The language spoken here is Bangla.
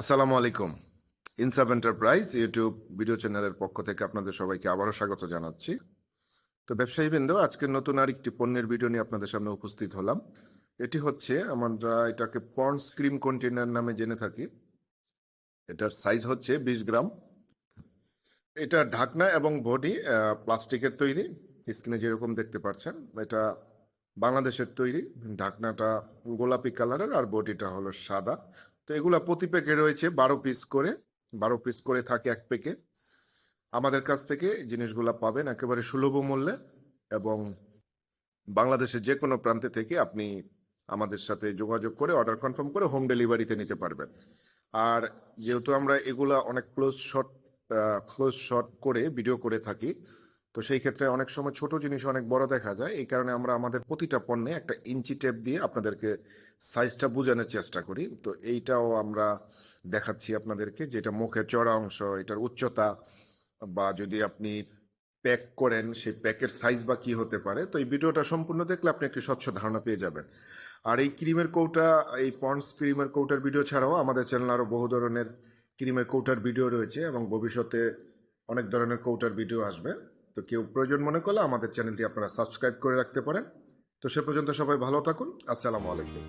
আসসালামু আলাইকুম। ইনসাব এন্টারপ্রাইজ ইউটিউব ভিডিও চ্যানেলের পক্ষ থেকে আপনাদের সবাইকে আবারও স্বাগত জানাচ্ছি। তো ব্যবসায়ী বৃন্দ আজকে নতুন আর একটি পণ্যের ভিডিও নিয়ে আপনাদের সামনে উপস্থিত হলাম। এটি হচ্ছে আমরা এটাকে পন্ডস ক্রিম কন্টেনার নামে জেনে থাকি। এটার সাইজ হচ্ছে বিশ গ্রাম। এটা ঢাকনা এবং বডি প্লাস্টিকের তৈরি। স্ক্রিনে যেরকম দেখতে পাচ্ছেন, এটা বাংলাদেশের তৈরি। ঢাকনাটা গোলাপি কালারের আর বডিটা হলো সাদা। তো এগুলো প্রতি প্যাকে রয়েছে বারো পিস করে, বারো পিস করে থাকে এক প্যাকে। আমাদের কাছ থেকে জিনিসগুলো পাবেন একেবারে সুলভ মূল্যে এবং বাংলাদেশের যে কোনো প্রান্তে থেকে আপনি আমাদের সাথে যোগাযোগ করে, অর্ডার কনফার্ম করে হোম ডেলিভারিতে নিতে পারবেন। আর যেহেতু আমরা এগুলা অনেক ক্লোজ শট ক্লোজ শট করে ভিডিও করে থাকি তো সেই ক্ষেত্রে অনেক সময় ছোট জিনিস অনেক বড় দেখা যায়। এই কারণে আমরা আমাদের প্রতিটা পণ্যে একটা ইঞ্চি টেপ দিয়ে আপনাদেরকে সাইজটা বোঝানোর চেষ্টা করি। তো এইটাও আমরা দেখাচ্ছি আপনাদেরকে যেটা মুখের চড়া অংশ, এটার উচ্চতা বা যদি আপনি প্যাক করেন সেই প্যাকের সাইজ বা কি হতে পারে। তো এই ভিডিওটা সম্পূর্ণ দেখলে আপনি একটি স্বচ্ছ ধারণা পেয়ে যাবেন। আর এই ক্রিমের কৌটা, এই পন্ডস ক্রিমের কৌটার ভিডিও ছাড়াও আমাদের চ্যানেল আরও বহু ধরনের ক্রিমের কৌটার ভিডিও রয়েছে এবং ভবিষ্যতে অনেক ধরনের কৌটার ভিডিও আসবে। তো কেউ প্রয়োজন মনে করলে আমাদের চ্যানেলটি আপনারা সাবস্ক্রাইব করে রাখতে পারেন। তো সে পর্যন্ত সবাই ভালো থাকুন। আসসালামু আলাইকুম।